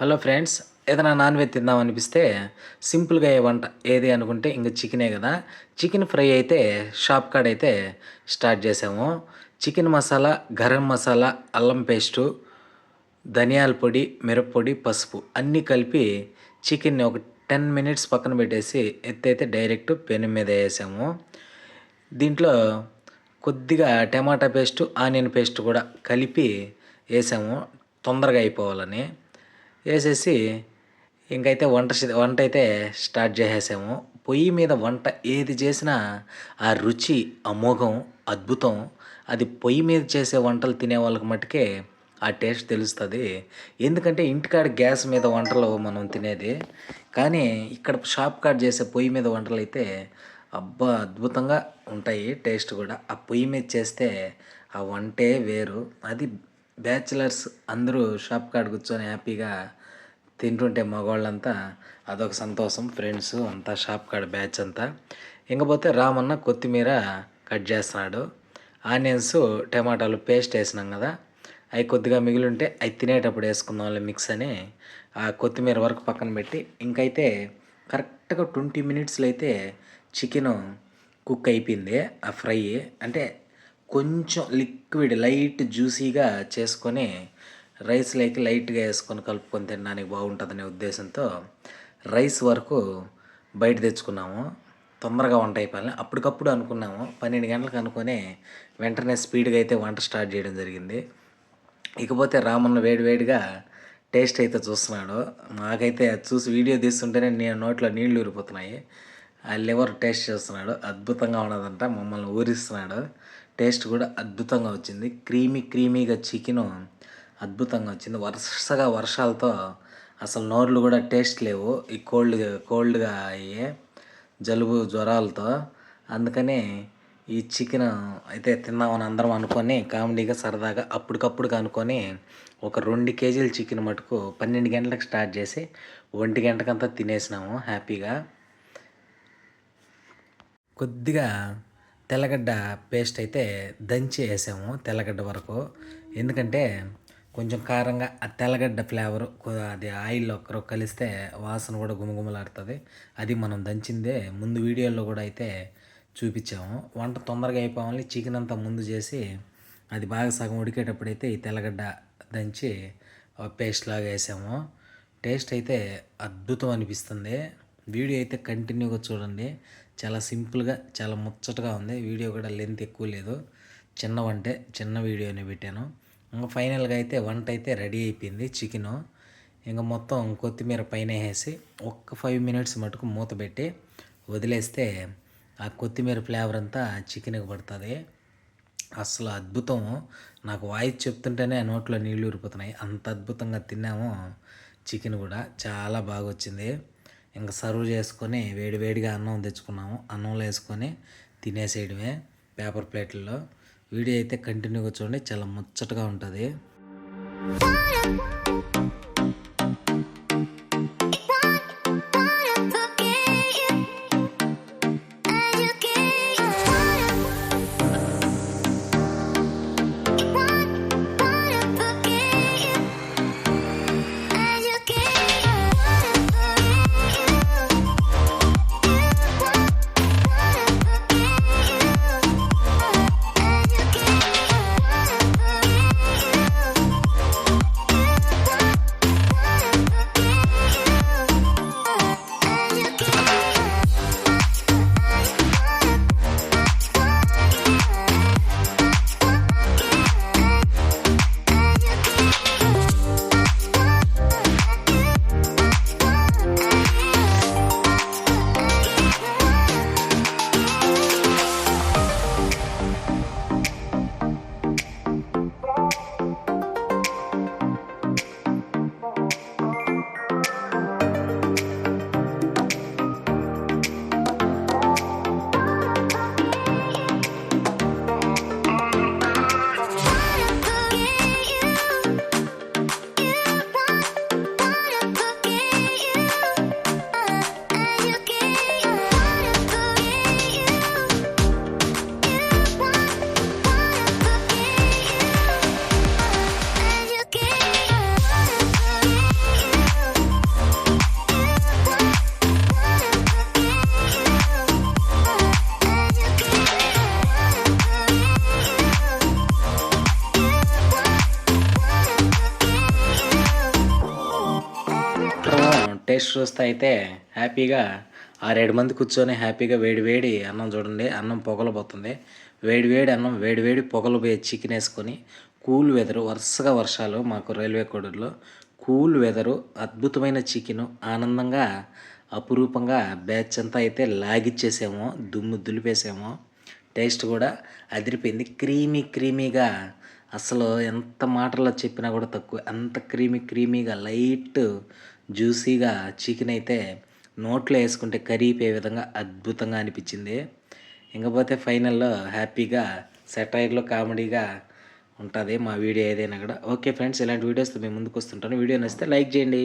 Hello friends ఏదైనా non veg తిందాం అనిపిస్తే సింపుల్గా ఏ వంట ఏది అనుకుంటే ఇంకా చికెనే కదా. చికెన్ ఫ్రై అయితే షాప్ కాడ అయితే స్టార్ట్ చేసాము. చికెన్ మసాలా గరం మసాలా అల్లం పేస్టు ధనియాల పొడి మిరప్పొడి పసుపు అన్నీ కలిపి చికెన్ని ఒక టెన్ మినిట్స్ పక్కన పెట్టేసి ఎత్తైతే డైరెక్ట్ పెను మీద వేసాము. దీంట్లో కొద్దిగా టమాటా పేస్టు ఆనియన్ పేస్ట్ కూడా కలిపి వేసాము. తొందరగా అయిపోవాలని. వేసేసి ఇంకైతే వంట వంట అయితే స్టార్ట్ చేసేసాము. పొయ్యి మీద వంట ఏది చేసినా ఆ రుచి అమోఘం అద్భుతం అది పొయ్యి మీద చేసే వంటలు తినే వాళ్ళకి మట్టుకే ఆ టేస్ట్ తెలుస్తుంది. ఎందుకంటే ఇంటికాడ గ్యాస్ మీద వంటలు మనం తినేది. కానీ ఇక్కడ షాప్ కాడ చేసే పొయ్యి మీద వంటలు అయితే అబ్బా అద్భుతంగా ఉంటాయి టేస్ట్ కూడా. ఆ పొయ్యి మీద చేస్తే ఆ వంటే వేరు. అది బ్యాచిలర్స్ అందరూ షాప్ కాడ కూర్చొని హ్యాపీగా తింటుంటే మగవాళ్ళంతా అదొక సంతోషం. ఫ్రెండ్స్ అంతా షాప్ కాడ బ్యాచ్ అంతా. ఇంకపోతే రామన్న కొత్తిమీర కట్ చేస్తున్నాడు. ఆనియన్స్ టమాటాలు పేస్ట్ వేసినాం కదా. అవి కొద్దిగా మిగిలింటే అవి తినేటప్పుడు వేసుకుందాంలే మిక్స్ అని ఆ కొత్తిమీర వరకు పక్కన పెట్టి ఇంకైతే కరెక్ట్గా ట్వంటీ మినిట్స్లో అయితే చికెన్ కుక్ అయిపోయింది ఆ ఫ్రై. అంటే కొంచెం లిక్విడ్ లైట్ జ్యూసీగా చేసుకొని రైస్ లైక్ లైట్గా వేసుకొని కలుపుకొని తినడానికి బాగుంటుందనే ఉద్దేశంతో రైస్ వరకు బయట తెచ్చుకున్నాము. తొందరగా వంట అయిపోయాలి అప్పటికప్పుడు అనుకున్నాము. పన్నెండు గంటలకు అనుకొని వెంటనే స్పీడ్గా అయితే వంట స్టార్ట్ చేయడం జరిగింది. ఇకపోతే రామన్న వేడివేడిగా టేస్ట్ అయితే చూస్తున్నాడు. నాకైతే అది చూసి వీడియో తీస్తుంటేనే నేను నోట్లో నీళ్ళు ఊరిపోతున్నాయి. ఆ లివర్ టేస్ట్ చేస్తున్నాడు. అద్భుతంగా ఉన్నదంట. మమ్మల్ని ఊరిస్తున్నాడు. టేస్ట్ కూడా అద్భుతంగా వచ్చింది. క్రీమీ క్రీమీగా చికెను అద్భుతంగా వచ్చింది. వరుసగా వర్షాలతో అసలు నోర్లు కూడా టేస్ట్ లేవు. ఈ కోల్డ్ కోల్డ్గా అయ్యే జలుబు జ్వరాలతో. అందుకని ఈ చికెన్ అయితే తిందామని అందరం అనుకొని కామెడీగా సరదాగా అప్పటికప్పుడు అనుకొని ఒక రెండు కేజీల చికెన్ మటుకు పన్నెండు గంటలకు స్టార్ట్ చేసి ఒంటి గంటకంతా తినేసినాము హ్యాపీగా. కొద్దిగా తెల్లగడ్డ పేస్ట్ అయితే దంచి వేసాము తెల్లగడ్డ వరకు. ఎందుకంటే కొంచెం కారంగా ఆ తెల్లగడ్డ ఫ్లేవర్ అది ఆయిల్లో ఒకరు కలిస్తే వాసన కూడా గుమగుమలాడుతుంది. అది మనం దంచిందే ముందు వీడియోలో కూడా అయితే చూపించాము. వంట తొందరగా అయిపోవాలి చికెన్ అంతా ముందు చేసి అది బాగా సగం ఉడికేటప్పుడైతే ఈ తెల్లగడ్డ దంచి పేస్ట్ లాగా వేసాము. టేస్ట్ అయితే అద్భుతం అనిపిస్తుంది. వీడియో అయితే కంటిన్యూగా చూడండి. చాలా సింపుల్గా చాలా ముచ్చటగా ఉంది. వీడియో కూడా లెంత్ ఎక్కువ లేదు. చిన్న వంటే చిన్న వీడియోనే పెట్టాను. ఇంకా ఫైనల్గా అయితే వంట అయితే రెడీ అయిపోయింది చికెను. ఇంకా మొత్తం కొత్తిమీర పైన వేసి ఒక్క ఫైవ్ మినిట్స్ మటుకు మూత పెట్టి వదిలేస్తే ఆ కొత్తిమీర ఫ్లేవర్ అంతా చికెన్కి పడుతుంది. అసలు అద్భుతం. నాకు వాయిస్ చెప్తుంటేనే నోట్లో నీళ్ళు ఊరిపోతున్నాయి. అంత అద్భుతంగా తిన్నాము చికెన్ కూడా. చాలా బాగా వచ్చింది. ఇంకా సర్వ్ చేసుకొని వేడివేడిగా అన్నం తెచ్చుకున్నాము. అన్నంలో వేసుకొని తినేసేయడమే పేపర్ ప్లేట్లలో. వీడియో అయితే కంటిన్యూగా చూడండి చాలా ముచ్చటగా ఉంటుంది. టేస్ట్ చూస్తే అయితే హ్యాపీగా ఆరేడు మంది కూర్చొని హ్యాపీగా వేడి వేడి అన్నం చూడండి అన్నం పొగలబోతుంది. వేడి వేడి అన్నం వేడి వేడి పొగలు పోయి చికెన్ వేసుకొని కూల్ వెదరు వరుసగా వర్షాలు మాకు రైల్వే కోడూరులో. కూల్ వెదరు అద్భుతమైన చికెను ఆనందంగా అపురూపంగా బ్యాచ్ అంతా అయితే లాగిచ్చేసాము దుమ్ము దులిపేసాము. టేస్ట్ కూడా అదిరిపోయింది క్రీమీ క్రీమీగా అసలు ఎంత మాటల్లో చెప్పినా కూడా తక్కువ. అంత క్రీమీ క్రీమీగా లైట్ జ్యూసీగా చికెన్ అయితే నోట్లో వేసుకుంటే కరిగిపోయే విధంగా అద్భుతంగా అనిపించింది. ఇంకపోతే ఫైనల్లో హ్యాపీగా సెటైర్లో కామెడీగా ఉంటుంది మా వీడియో ఏదైనా కూడా. ఓకే ఫ్రెండ్స్ ఇలాంటి వీడియోస్తో మేము ముందుకు వస్తుంటాను వీడియో నచ్చితే లైక్ చేయండి.